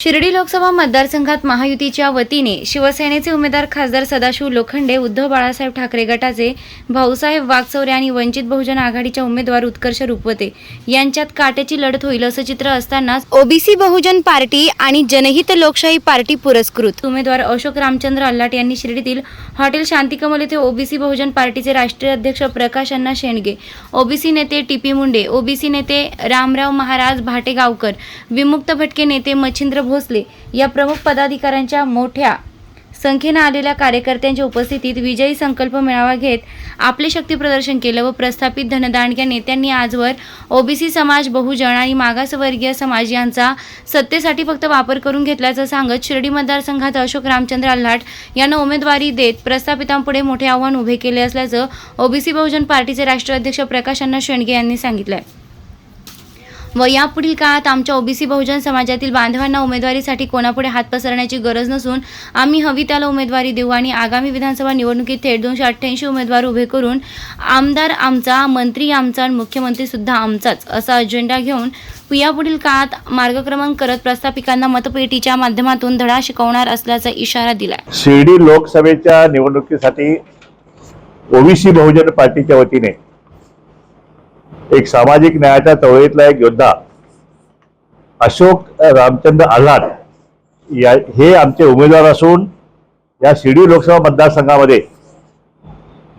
शिर्डी लोकसभा मतदारसंघात महायुतीच्या वतीने शिवसेनेचे उमेदवार खासदार सदाशिव लोखंडे उद्धव बाळासाहेब ठाकरे गटाचे भाऊसाहेब वागचौरे आणि वंचित बहुजन आघाडीच्या उमेदवार उत्कर्ष रुपवते यांच्यात काट्याची लढत होईल असं चित्र असतानाच ओबीसी बहुजन पार्टी आणि जनहित लोकशाही पार्टी पुरस्कृत. उमेदवार अशोक रामचंद्र अल्लाट यांनी शिर्डीतील हॉटेल शांतिकमल येथे ओबीसी बहुजन पार्टीचे राष्ट्रीय अध्यक्ष प्रकाश अण्णा शेंडगे ओबीसी नेते टीपी मुंडे ओबीसी नेते रामराव महाराज भाटेगावकर विमुक्त भटके नेते मच्छिंद्र भोसले या प्रमुख पदाधिकाऱ्यांच्या मोठ्या संख्येनं आलेल्या कार्यकर्त्यांच्या उपस्थितीत विजयी संकल्प मेळावा घेत आपले शक्ती प्रदर्शन केलं व प्रस्थापित धनदांडक्या नेत्यांनी आजवर ओबीसी समाज बहुजन आणि मागासवर्गीय समाज यांचा सत्तेसाठी फक्त वापर करून घेतल्याचं सांगत शिर्डी मतदारसंघात अशोक रामचंद्र आल्हाट यांना उमेदवारी देत प्रस्थापितांपुढे मोठे आव्हान उभे केले असल्याचं ओबीसी बहुजन पार्टीचे राष्ट्रीय अध्यक्ष प्रकाश अण्णा शेंडगे यांनी सांगितलंय. व यापुढील काळात आमच्या ओबीसी बहुजन समाजातील बांधवांना उमेदवारीसाठी कोणापुढे हात पसरण्याची गरज नसून आम्ही हवी त्याला उमेदवारी देऊ आणि आगामी विधानसभा निवडणुकीत थेट दोनशे अठ्ठ्याऐंशी उमेदवार उभे करून आमदार आमचा मंत्री आमचा आणि मुख्यमंत्री सुद्धा आमचाच असा अजेंडा घेऊन यापुढील काळात मार्गक्रमण करत प्रस्थापिकांना मतपेटीच्या माध्यमातून धडा शिकवणार असल्याचा इशारा दिला शिर्डी लोकसभेच्या निवडणुकीसाठी ओबीसी बहुजन पार्टीच्या वतीने एक सामाजिक न्यायाच्या चळवळीतला एक योद्धा अशोक रामचंद्र आल्हाद या हे आमचे उमेदवार असून या शिर्डी लोकसभा मतदारसंघामध्ये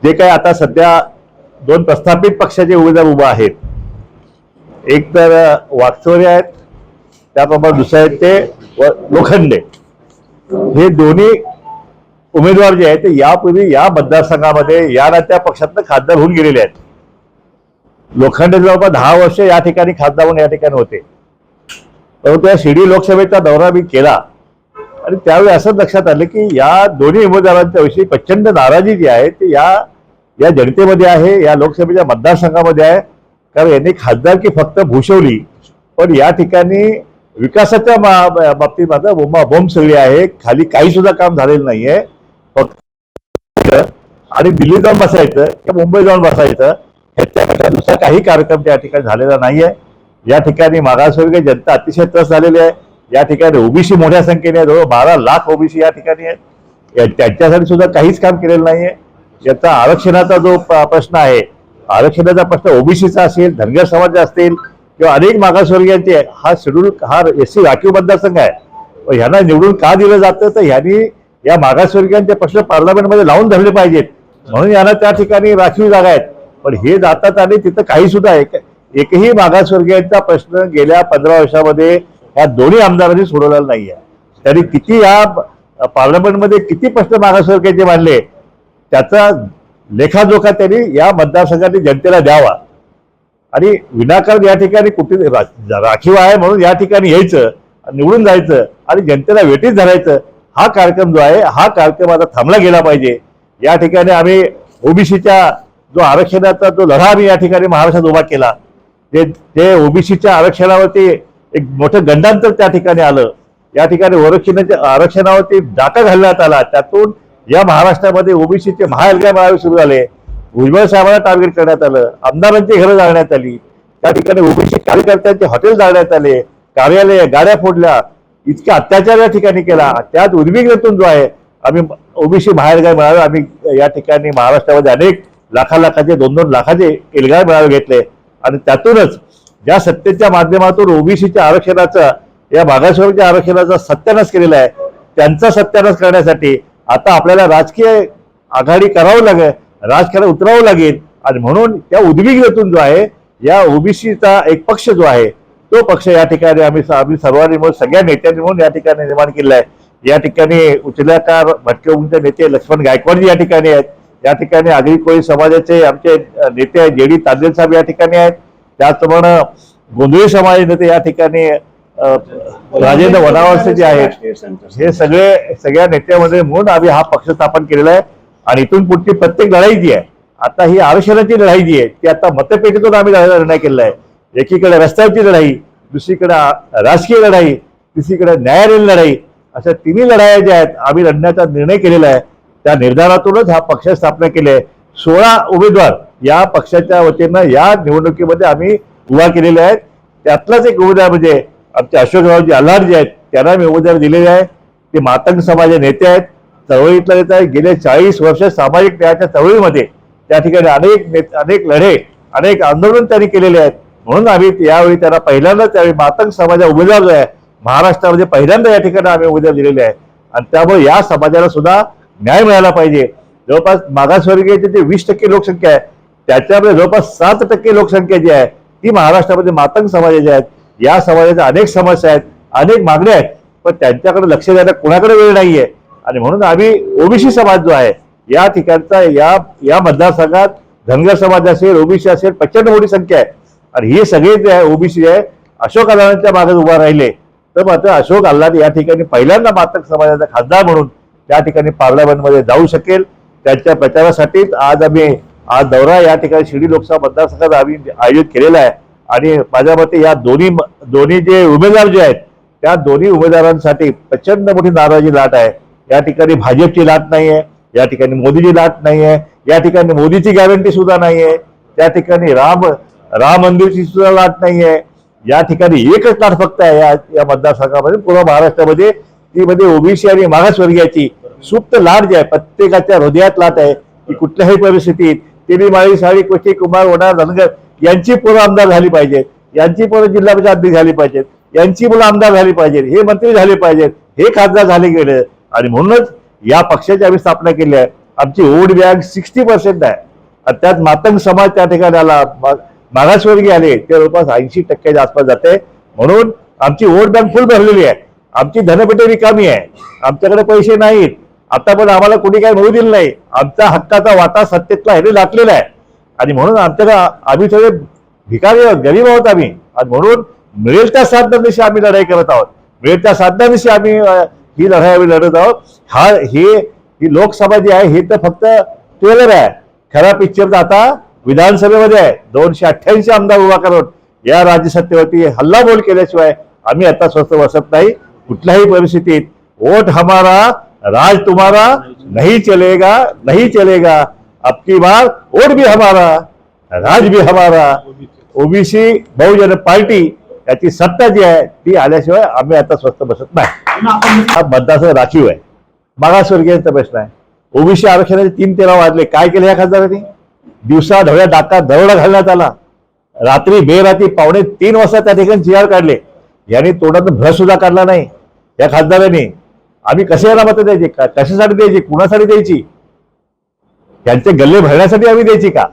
जे काही आता सध्या दोन प्रस्थापित पक्षाचे उमेदवार उभे आहेत. एक तर वाकचोरे आहेत त्याप्रमाणे दुसरे आहेत ते व- लोखंडे. हे दोन्ही उमेदवार जे आहेत ते यापूर्वी या मतदारसंघामध्ये या ना त्या पक्षातनं खासदार होऊन गेलेले आहेत. लोखंडे जवळपास दहा वर्ष या ठिकाणी खासदार म्हणून या ठिकाणी होते. परंतु या शिर्डी लोकसभेचा दौरा मी केला. आणि त्यावेळी असं लक्षात आलं की या दोन्ही उमेदवारांच्या विषयी प्रचंड नाराजी जी आहे ती या या जनतेमध्ये आहे या लोकसभेच्या मतदारसंघामध्ये आहे. कारण यांनी खासदारकी फक्त भूषवली पण या ठिकाणी विकासाच्या बाबतीत मात्र बोंबा बोंब सगळी आहे. खाली काही सुद्धा काम झालेलं नाहीये. फक्त आणि दिल्ली जाऊन बसायचं किंवा मुंबई जाऊन बसायचं ह्याच्यापेक्षा दुसरा काही कार्यक्रम त्या ठिकाणी झालेला नाही आहे या ठिकाणी मागासवर्गीय जनता अतिशय त्रस्त झालेली आहे. या ठिकाणी ओबीसी मोठ्या संख्येने जवळ बारा लाख ओबीसी या ठिकाणी आहेत. या- त्यांच्यासाठी सुद्धा काहीच काम केलेलं नाही आहे याचा आरक्षणाचा जो प- प्रश्न आहे आरक्षणाचा प्रश्न ओबीसीचा असेल धनगर समाज असतील किंवा अनेक मागासवर्गीयांचे हा शेड्यूल हा एस सी राखीव मतदारसंघ आहे. व ह्यांना निवडून का दिलं जातं? तर ह्यांनी या मागासवर्गीयांचे प्रश्न पार्लमेंटमध्ये लावून धरले पाहिजेत. म्हणून यांना त्या ठिकाणी राखीव जागा आहेत. पण हे जातात आणि तिथं काही सुद्धा एक एकही मागासवर्गीयांचा प्रश्न गेल्या पंधरा वर्षामध्ये ह्या दोन्ही आमदारांनी सोडवलेला नाही आहे त्यांनी किती या पार्लमेंटमध्ये किती प्रश्न मागासवर्गीयांचे मांडले त्याचा लेखाजोखा त्यांनी या मतदारसंघातील जनतेला द्यावा. आणि विनाकारण या ठिकाणी कुठे रा- राखीव आहे म्हणून या ठिकाणी यायचं निवडून जायचं आणि जनतेला वेटीत धरायचं हा कार्यक्रम जो आहे हा कार्यक्रम आता थांबला गेला पाहिजे. या ठिकाणी आम्ही ओबीसीच्या जो आरक्षणाचा जो लढा आम्ही या ठिकाणी महाराष्ट्रात उभा केला ते ते ओबीसीच्या आरक्षणावरती एक मोठं गंडांतर त्या ठिकाणी आलं या ठिकाणी ओरक्षणाच्या आरक्षणावरती डाका घालण्यात आला त्यातून या महाराष्ट्रामध्ये ओबीसीचे महाएल्गार मेळावे सुरू झाले. भुजबळ साहेबांना टार्गेट करण्यात आलं आमदारांची घरं जाळण्यात आली त्या ठिकाणी ओबीसी कार्यकर्त्यांचे हॉटेल जाळण्यात आले कार्यालय गाड्या फोडल्या इतके अत्याचार या ठिकाणी केला. त्यात उद्विग्नतून जो आहे आम्ही ओबीसी बाहेरगाव मेळावे आम्ही या ठिकाणी महाराष्ट्रामध्ये अनेक लाखा लाखाचे दोन दोन लाखाचे एल्गार मेळावे घेतले. आणि त्यातूनच ज्या सत्तेच्या माध्यमातून ओबीसीच्या आरक्षणाचा या मागासवर्गीय आरक्षणाचा सत्यानाश केलेला आहे त्यांचा सत्यानाश करण्यासाठी आता आपल्याला राजकीय आघाडी करावं लागेल राजकारण उतरावं लागेल. आणि म्हणून त्या उद्विग्नतून जो आहे या ओबीसीचा एक पक्ष जो आहे तो पक्ष या ठिकाणी आम्ही आम्ही सर्वांनी म्हणून सगळ्या नेत्यांनी म्हणून या ठिकाणी निर्माण केलेला आहे. या ठिकाणी उचल्याकार भटके उंचे नेते लक्ष्मण गायकवाड या ठिकाणी आहेत. या ठिकाणी आगरी कोळी समाजाचे आमचे नेते आहेत जे डी तांदेल साहेब या ठिकाणी आहेत. त्याचप्रमाणे गोंधळी समाज नेते या ठिकाणी राजेंद्र वनावरसे जे आहेत हे सगळे सगळ्या नेत्यामध्ये म्हणून आम्ही हा पक्ष स्थापन केलेला आहे. आणि इथून पुढची प्रत्येक लढाई जी आहे आता ही आरक्षणाची लढाई जी आहे ती आता मतपेटीतून आम्ही लढायला निर्णय केलेला आहे. एकीकडे रस्त्याची लढाई दुसरीकडे राजकीय लढाई तिसरीकडे न्यायालयीन लढाई अशा तिन्ही लढाया ज्या आहेत आम्ही लढण्याचा निर्णय केलेला आहे. त्या निर्धारातूनच हा पक्ष स्थापना केली. आहे सोळा उमेदवार या पक्षाच्या वतीनं या निवडणुकीमध्ये आम्ही उभा केलेले आहेत. त्यातलाच एक उमेदवार म्हणजे आमचे अशोकरावजी आल्हाड जे आहेत त्यांना मी उमेदवार दिलेले आहे. ते मातंग समाज नेते आहेत. चळवळीतला नेता आहे. गेले चाळीस वर्ष सामाजिक न्यायाच्या चळवळीमध्ये त्या ठिकाणी अनेक नेते अनेक लढे अनेक आंदोलन त्यांनी केलेले आहेत. म्हणून आम्ही यावेळी त्यांना पहिल्यांदा त्यावेळी मातंग समाजा उमेदवार जो आहे महाराष्ट्रामध्ये पहिल्यांदा या ठिकाणी आम्ही उमेदवार दिलेले आहे. आणि त्यामुळे या समाजाला सुद्धा न्याय मिळाला पाहिजे. जवळपास मागासवर्गीयची जी वीस टक्के लोकसंख्या आहे त्याच्यामध्ये जवळपास सात टक्के लोकसंख्या जी आहे ती महाराष्ट्रामध्ये मातंग समाजाची आहेत या समाजाच्या अनेक समस्या आहेत अनेक मागण्या आहेत पण त्यांच्याकडे लक्ष द्यायला कोणाकडे वेळ नाहीये. आणि म्हणून आम्ही ओबीसी समाज जो आहे या ठिकाणचा या या मतदारसंघात धनगर समाज असेल ओबीसी असेल प्रचंड मोठी संख्या आहे. आणि हे सगळे जे आहे ओबीसी आहे अशोक अल्लांच्या मागे उभा राहिले. तर मात्र अशोक अल्लाद या ठिकाणी पहिल्यांदा मातक समाजाचा खासदार म्हणून त्या ठिकाणी पार्लमेंटमध्ये जाऊ शकेल. त्यांच्या प्रचारासाठीच आज आम्ही आज दौरा या ठिकाणी शिर्डी लोकसभा मतदारसंघात आम्ही आयोजित केलेला आहे. आणि माझ्या मते या दोन्ही दोन्ही जे उमेदवार जे आहेत त्या दोन्ही उमेदवारांसाठी प्रचंड मोठी नाराजी लाट आहे. या ठिकाणी भाजपची लाट नाही आहे या ठिकाणी मोदीची लाट नाही आहे या ठिकाणी मोदीची गॅरंटी सुद्धा नाही आहे त्या ठिकाणी राम राम मंदिरची सुद्धा लाट नाही आहे या ठिकाणी एकच लाट फक्त आहे या या मतदारसंघामध्ये पूर्ण महाराष्ट्रामध्ये ती म्हणजे ओबीसी आणि मागासवर्गीयाची सुप्त लाट जी आहे प्रत्येकाच्या हृदयात लाट आहे की कुठल्याही परिस्थितीत तेली माळी साळी कोची कुमार वडा धनगर यांची पोरं आमदार झाली पाहिजेत. यांची पोरं जिल्हा परिषद अध्यक्ष झाली पाहिजेत. यांची मुलं आमदार झाली पाहिजेत. हे मंत्री झाले पाहिजेत. हे खासदार झाले गेले. आणि म्हणूनच या पक्षाची आम्ही स्थापना केली आहे. आमची वोट बँक सिक्स्टी पर्सेंट आहे. आणि त्यात मातंग समाज त्या ठिकाणी आला. मागासवर्गीय आले. ते जवळपास ऐंशी टक्क्याच्या आसपास जाते. म्हणून आमची वोट बँक फुल भरलेली आहे. आमची धनपेटी रिकामी आहे. आमच्याकडे पैसे नाहीत. आता पण आम्हाला कोणी काही मिळू दिलं नाही. आमचा हक्काचा वाटा सत्तेतला ह्याने लाटलेला आहे. आणि म्हणून आमच्याकडे आम्ही सगळे भिकारी आहोत गरीब आहोत आम्ही. आणि म्हणून मिळेल त्या साधनांविषयी आम्ही लढाई करत आहोत. मिळेल त्या साधनांविषयी आम्ही ही लढाई आम्ही लढत आहोत. हा हे ही लोकसभा जी आहे हे तर फक्त ट्रेलर आहे. खरा पिक्चर तर आता विधानसभेमध्ये आहे. दोनशे अठ्ठ्याऐंशी आमदार उभा करून या राज्यसत्तेवरती हल्लाबोल केल्याशिवाय आम्ही आता स्वस्त बसत नाही. कुठल्याही परिस्थितीत. वोट हमारा राज तुम्हारा नहीं चलेगा नहीं चलेगा। अब की बार वोट भी हमारा राज भी हमारा। ओबीसी बहुजन पार्टी याची सत्ता जी आहे ती आल्याशिवाय आम्ही आता स्वस्त बसत नाही. हा मतदारसंघ राखीव आहे. मागासवर्गीयांचा प्रश्न आहे. ओबीसी आरक्षणाचे तीन तेरा वाढले काय केलं या खासदारांनी? दिवसा ढवळ्या डाका दरोडा घालण्यात आला. रात्री बेरात्री पावणे तीन वाजता त्या ठिकाणी जी काढले. यांनी तोंडातून भ्रस सुद्धा काढला नाही. या खासदारांनी आम्ही कसे याला मतं द्यायची? का कशासाठी द्यायची? कुणासाठी द्यायची? त्यांचे गल्ले भरण्यासाठी आम्ही द्यायची का?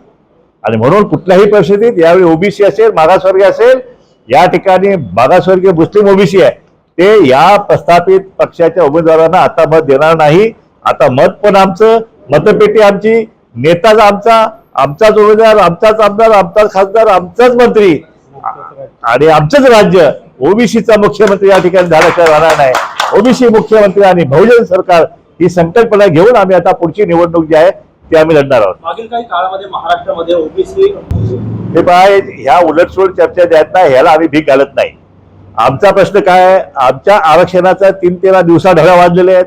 आणि म्हणून कुठल्याही परिस्थितीत यावेळी ओबीसी असेल मागासवर्गीय असेल या ठिकाणी मागासवर्गीय मुस्लिम ओबीसी आहे. ते या प्रस्थापित पक्षाच्या उमेदवारांना आता मत देणार नाही. आता मत पण आमचं मतपेटी आमची नेताच आमचा आमचाच उमेदवार आमचाच आमदार आमचाच खासदार आमचाच मंत्री. आणि आमचंच राज्य ओबीसीचा मुख्यमंत्री या ठिकाणी झाल्याशिवाय राहणार नाही. ओबीसी मुख्यमंत्री आणि बहुजन सरकार ही संकल्पना घेऊन आम्ही आता पुढची निवडणूक जी आहे ती आम्ही लढणार आहोत. मागील काही काळामध्ये महाराष्ट्रामध्ये ओबीसी हे पाय ह्या उलटसुलट चर्चा ज्या आहेत ना ह्याला आम्ही भीक घालत नाही. आमचा प्रश्न काय आमच्या आरक्षणाचा तीन तेरा दिवसा ढळ्या वाजलेले आहेत.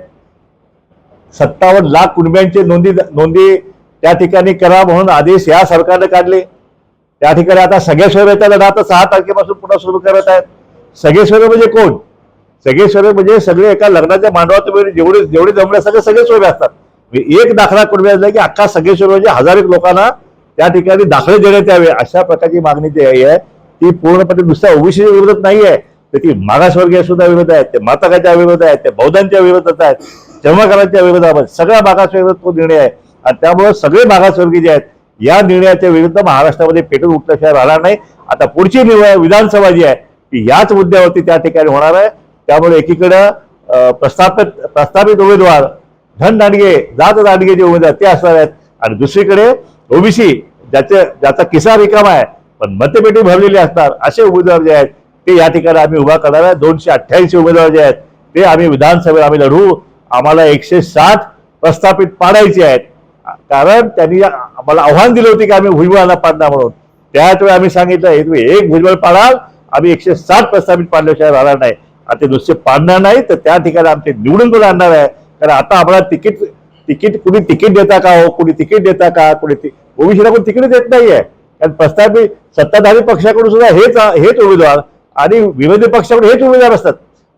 सत्तावन्न लाख कुटुंबियांचे नोंदी नोंदी त्या ठिकाणी करा म्हणून आदेश या सरकारने काढले. त्या ठिकाणी आता सगळे सोयऱ्याचा लढा आता सहा तारखेपासून पुन्हा सुरू करत आहेत. सगळे सोयरे म्हणजे कोण? सगळे सोयरे म्हणजे सगळे एका लग्नाच्या मांडवात म्हणजे जेवढे जेवढे जमले सगळे सगळे सोयरे असतात. म्हणजे एक दाखला कुटुंबियांचा की अख्खा सगळे म्हणजे हजार एक लोकांना त्या ठिकाणी दाखले देण्यात यावे. अशा प्रकारची मागणी जी आहे ती पूर्णपणे नुसत्या ओबीसीच्या विरोधात नाही आहे. तर ती मागासवर्गीय सुद्धा विरोध आहे ते मातकाच्या विरोध आहे ते बौद्धांच्या विरोधात आहेत चर्मकारांच्या विरोधात सगळ्या मागासवर्गात तो निर्णय आहे. आणि त्यामुळे सगळे मागासवर्गीय जे आहेत या निर्णयाच्या विरुद्ध महाराष्ट्रामध्ये पेटून उठल्याशिवाय राहणार नाही. आता पुढची निवड विधानसभा जी आहे ती याच मुद्द्यावरती त्या ठिकाणी होणार आहे. त्यामुळे एकीकडं प्रस्थापित प्रस्थापित उमेदवार धन दांडगे जात दांडगे जे उमेदवार ते असणार आहेत. आणि दुसरीकडे ओबीसी ज्याचे ज्याचा किसा रिकामा आहे पण मतपेटी भरलेली असणार असे उमेदवार जे आहेत ते या ठिकाणी आम्ही उभा करणार आहे. दोनशे अठ्ठ्याऐंशी उमेदवार जे आहेत ते आम्ही विधानसभेत आम्ही लढू. आम्हाला एकशे साठ प्रस्थापित पाडायचे आहेत. कारण त्यांनी आम्हाला आव्हान दिलं होते की आम्ही भुजबळांना पाडणार म्हणून. त्याच वेळी आम्ही सांगितलं हे तुम्ही एक भुजबळ पाडाल आम्ही एकशे साठ प्रस्थापित पाडल्याशिवाय राहणार नाही. आता नुसते पाडणार नाही तर त्या ठिकाणी आमचे निवडून पण आणणार आहे. कारण आता आम्हाला तिकीट तिकीट कुणी तिकीट देता का हो? कुणी तिकीट देता का? कुणी ओबीसीला कोणी तिकीट देत नाहीये. कारण प्रस्तावित सत्ताधारी पक्षाकडून सुद्धा हेच हेच उमेदवार आणि विरोधी पक्षाकडून हेच उमेदवार असतात.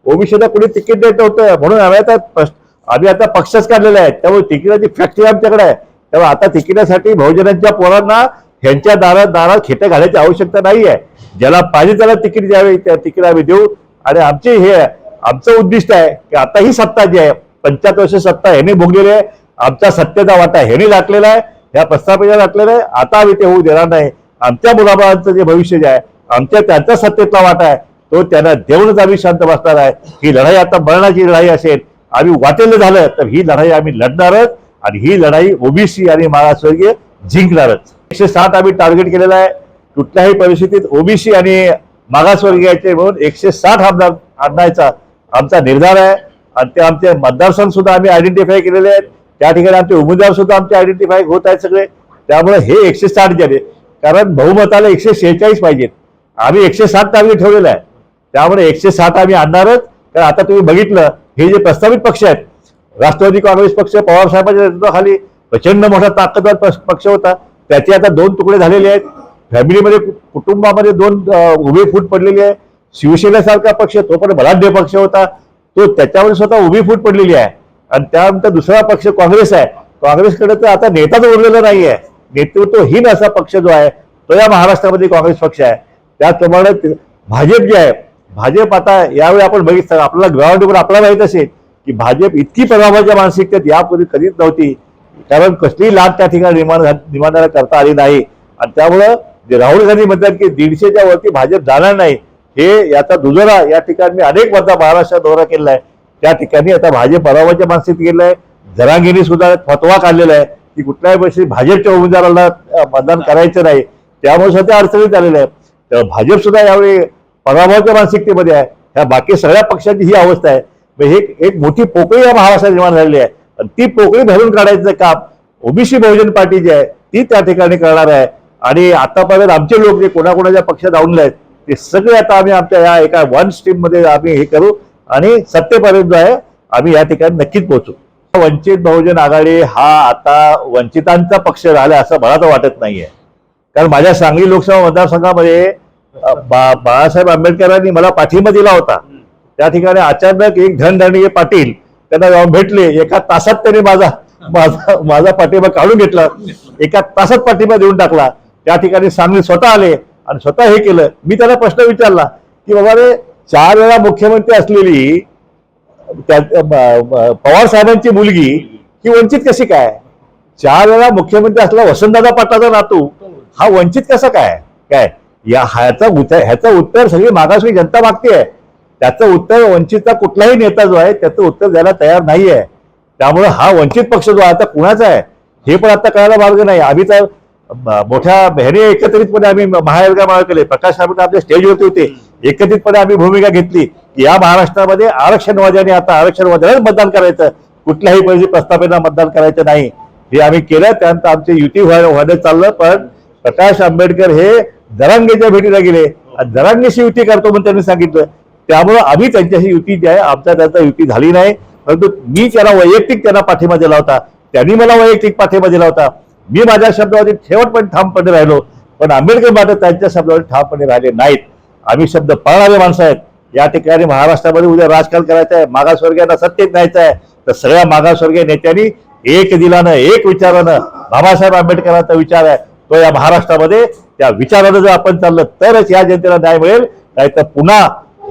ओबीसीला कुणी तिकीट देत नव्हतं. म्हणून आम्ही आता आम्ही आता पक्षच काढलेला आहे. त्यामुळे तिकिटाची फॅक्टरी आमच्याकडे आहे. त्यामुळे आता तिकिटासाठी बहुजनांच्या पोरांना ह्यांच्या दारात दारात खेटे घालायची आवश्यकता नाही आहे ज्याला पाहिजे त्याला तिकीट द्यावे. त्या तिकीट आम्ही देऊ. आणि आमचे हे आमचं उद्दिष्ट आहे की आता ही सत्ता जी आहे पंच्याहत्तर वर्ष सत्ता ह्याने भोगलेली आहे. आमचा सत्तेचा वाटा ह्याने दाखलेला आहे. ह्या प्रस्थापित दाखलेला आहे. आता आम्ही ते होऊ देणार नाही. आमच्या मुलाबाळांचं जे भविष्य जे आहे आमच्या त्यांचा सत्तेतला वाटा आहे. तो त्यांना देऊनच आम्ही शांत बसणार आहे. ही लढाई आता मरणाची लढाई असेल आम्ही वाटेल झालं तर ही लढाई आम्ही लढणारच आणि ही लढाई ओबीसी आणि मागासवर्गीय जिंकणारच. एकशे साठ आम्ही टार्गेट केलेला आहे. कुठल्याही परिस्थितीत ओबीसी आणि मागासवर्गीयाचे म्हणून एकशे साठ आमदार आणायचा आमचा निर्धार आहे. आणि ते आमचे मतदारसंघ सुद्धा आम्ही आयडेंटिफाय केलेले आहेत. त्या ठिकाणी आमचे उमेदवार सुद्धा आमचे आयडेंटिफाय होत आहेत सगळे. त्यामुळे हे एकशे साठ झाले कारण बहुमताला एकशे शेहेचाळीस पाहिजेत. आम्ही एकशे साठ टार्गेट ठेवलेलं आहे. त्यामुळे एकशे साठ आम्ही आणणारच कारण आता तुम्ही बघितलं हे जे प्रस्तावित पक्ष आहेत राष्ट्रवादी काँग्रेस पक्ष पवारसाहेबांच्या नेतृत्वाखाली प्रचंड मोठा ताकदवार पक्ष- पक्ष होता. त्याचे आता दोन तुकडे झालेले आहेत. फॅमिलीमध्ये कुटुंबामध्ये दोन उभी उभे फूट पडलेली आहे. शिवसेनेसारखा पक्ष तो पण बलाढ्य पक्ष होता. तो त्याच्यावर स्वतः उभी फूट पडलेली आहे. आणि त्यानंतर दुसरा पक्ष काँग्रेस आहे. काँग्रेसकडे तर आता नेताच उरलेला नाही आहे. नेतृत्वहीन असा पक्ष जो आहे तो या महाराष्ट्रामध्ये काँग्रेस पक्ष आहे. त्याचप्रमाणे ते- भाजप जे आहे भाजप आता यावेळी आपण बघितलं आपल्याला ग्राउंडवर आपल्याला माहीत असेल की भाजप इतकी प्रभावाच्या मानसिकतेत यापूर्वी कधीच नव्हती. कारण कसलीही लाट त्या ठिकाणी निर्माण झा- निर्माण करता आली नाही. आणि त्यामुळं राहुल गांधी म्हणतात की दीडशेच्या वरती भाजप जाणार नाही हे याचा दुजोरा या ठिकाणी मी अनेक वर्षा महाराष्ट्रात दौरा केलेला आहे. त्या ठिकाणी आता भाजप पराभवाच्या मानसिक गेलं आहे. जरांगीने सुद्धा फतवा काढलेला आहे की कुठल्याही पैसे भाजपच्या उमेदवाराला मतदान करायचं नाही. त्यामुळे सुद्धा अडचणीत आलेलं आहे तर भाजप सुद्धा यावेळी पराभवाच्या मानसिकतेमध्ये आहे. ह्या बाकी सगळ्या पक्षांची ही अवस्था आहे. मग हे एक मोठी पोकळी या महाराष्ट्रात निर्माण झालेली आहे. आणि ती पोकळी भरून काढायचं काम ओबीसी बहुजन पार्टी जी आहे ती त्या ठिकाणी करणार आहे. आणि आतापर्यंत आमचे लोक जे कोणाकोणाच्या पक्षात आणले आहेत ते सगळे आता आम्ही आमच्या या एका वन स्ट्रीममध्ये आम्ही हे करू आणि सत्तेपर्यंत जो आहे आम्ही या ठिकाणी नक्कीच पोहोचू. वंचित बहुजन आघाडी हा आता वंचितांचा पक्ष झाला असं मला तर वाटत नाहीये. कारण माझ्या सांगली लोकसभा मतदारसंघामध्ये बाळासाहेब आंबेडकरांनी मला पाठिंबा दिला होता. त्या ठिकाणी अचानक एक धनधरणीय पाटील त्यांना जाऊन भेटले. एका तासात त्यांनी माझा माझा माझा पाठिंबा काढून घेतला. एका तासात पाठिंबा देऊन टाकला. त्या ठिकाणी सांगली स्वतः आले आणि स्वतः हे केलं. मी त्याला प्रश्न विचारला की बाबा रे चार वेळा मुख्यमंत्री असलेली त्या पवार साहेबांची मुलगी ही वंचित कशी काय? चार वेळा मुख्यमंत्री असला वसंतदादा पाटलाचा नातू हा वंचित कसा काय? काय? या ह्याचा उत्तर ह्याचं उत्तर सगळी मागासवी जनता मागते. त्याचं उत्तर वंचितचा कुठलाही नेता जो आहे त्याचं उत्तर द्यायला तयार नाही आहे त्यामुळे हा वंचित पक्ष जो आहे आता कुणाचा आहे? हे पण आता कळायला मार्ग नाही. आम्ही तर मोठ्या ह्याने एकत्रितपणे आम्ही महायोगा केले. प्रकाश आंबेडकर आपल्या स्टेजवरती होते. एकत्रितपणे आम्ही भूमिका घेतली. की या महाराष्ट्रामध्ये आरक्षणवाद्याने आता आरक्षणवाद्यालाच मतदान करायचं. कुठल्याही परिस्थिती प्रस्थापितांना मतदान करायचं नाही. हे आम्ही केलं. त्यानंतर आमची युती व्हायला व्हायला चाललं. पण प्रकाश आंबेडकर हे जरांगेच्या भेटीला गेले. आणि जरांगेशी युती करतो म्हणून त्यांनी सांगितलं. त्यामुळं आम्ही त्यांच्याशी युती जी आहे आमच्या त्यांचा युती झाली नाही. परंतु मी त्यांना वैयक्तिक त्यांना पाठिंबा दिला होता. त्यांनी मला वैयक्तिक पाठिंबा दिला होता. मी माझ्या शब्दावरती शेवटपर्यंत ठामपणे राहिलो पण आंबेडकर मात्र त्यांच्या शब्दावर ठामपणे राहिले नाहीत. आम्ही शब्द पाळणारे माणसं आहेत. या ठिकाणी महाराष्ट्रामध्ये उद्या राजकारण करायचं आहे मागासवर्गीयांना सत्तेत न्यायचं आहे. तर सगळ्या मागासवर्गीय नेत्यांनी एक दिलानं एक विचारानं बाबासाहेब आंबेडकरांचा विचार आहे. तो या महाराष्ट्रामध्ये त्या विचारानं जर आपण चाललं तरच या जनतेला न्याय मिळेल. नाहीतर पुन्हा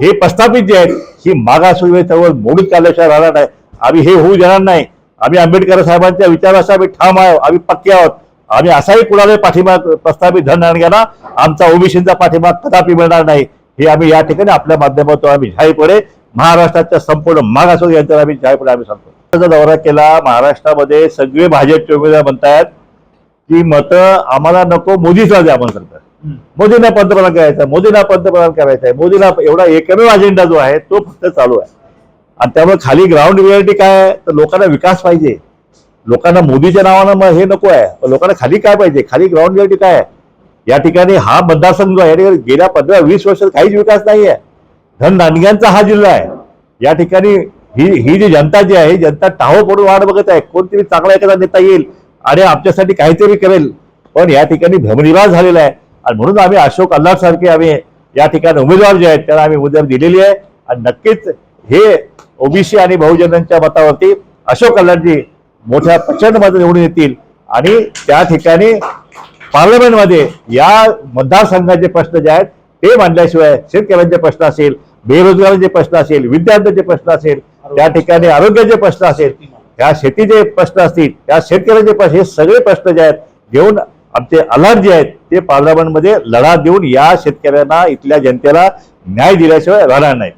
हे प्रस्थापित जे आहेत ही मागासवर्गीय चळवळ मोडून काढल्याशिवाय राहणार नाही. आम्ही हे होऊ देणार नाही. आम्ही आंबेडकर साहेबांच्या विचाराचा आम्ही ठाम आहोत आम्ही पक्के आहोत. आम्ही असाही कुणाला पाठिंबा प्रस्थापित धन आणण्याला आमचा ओबीसीचा पाठिंबा कदापि मिळणार नाही. हे आम्ही या ठिकाणी आपल्या माध्यमातून आम्ही जाहीरपणे महाराष्ट्राच्या संपूर्ण मागासवर्गीय यांच्यावर आम्ही जाहीरपणे आम्ही सांगतो. दौरा केला महाराष्ट्रामध्ये सगळे भाजपचे उमेदवार म्हणतायत की मतं आम्हाला नको मोदीच द्या आपण सरकार मोदींना पंतप्रधान करायचं मोदींना पंतप्रधान करायचं आहे. मोदींना एवढा एकमेव अजेंडा जो आहे तो फक्त चालू आहे. आणि त्यामुळे खाली ग्राउंड रियालिटी काय आहे? तर लोकांना विकास पाहिजे. लोकांना मोदीच्या नावानं मग हे नको आहे. लोकांना खाली काय पाहिजे? खाली ग्राउंड रियालिटी काय आहे? या ठिकाणी हा मतदारसंघ आहे. या ठिकाणी गेल्या पंधरा वीस वर्षात काहीच विकास नाही आहे. धन नांदग्यांचा हा जिल्हा आहे. या ठिकाणी ही ही जी जनता जी आहे जनता टाहो पडून वाट बघत आहे. कोणतरी चांगला एखादा नेता येईल आणि आमच्यासाठी काहीतरी करेल. पण या ठिकाणी भ्रमनिवास झालेला आहे. आणि म्हणून आम्ही अशोक अल्लाह सारखे आम्ही या ठिकाणी उमेदवार जे आहेत त्यांना आम्ही उद्या दिलेली आहे. आणि नक्कीच हे ओबीसी आणि बहुजनांच्या मतावरती अशोक कल्याणजी मोठ्या प्रचंड मत निवडून येतील. आणि त्या ठिकाणी पार्लमेंटमध्ये या मतदारसंघाचे प्रश्न जे आहेत ते मांडल्याशिवाय शेतकऱ्यांचे प्रश्न असेल बेरोजगारांचे प्रश्न असेल विद्यार्थ्यांचे प्रश्न असेल त्या ठिकाणी आरोग्याचे प्रश्न असेल ह्या शेतीचे प्रश्न असतील त्या शेतकऱ्यांचे प्रश्न हे सगळे प्रश्न जे आहेत घेऊन आमचे अलर्ट जे आहेत ते पार्लमेंटमध्ये लढा देऊन या शेतकऱ्यांना इथल्या जनतेला न्याय दिल्याशिवाय राहणार नाही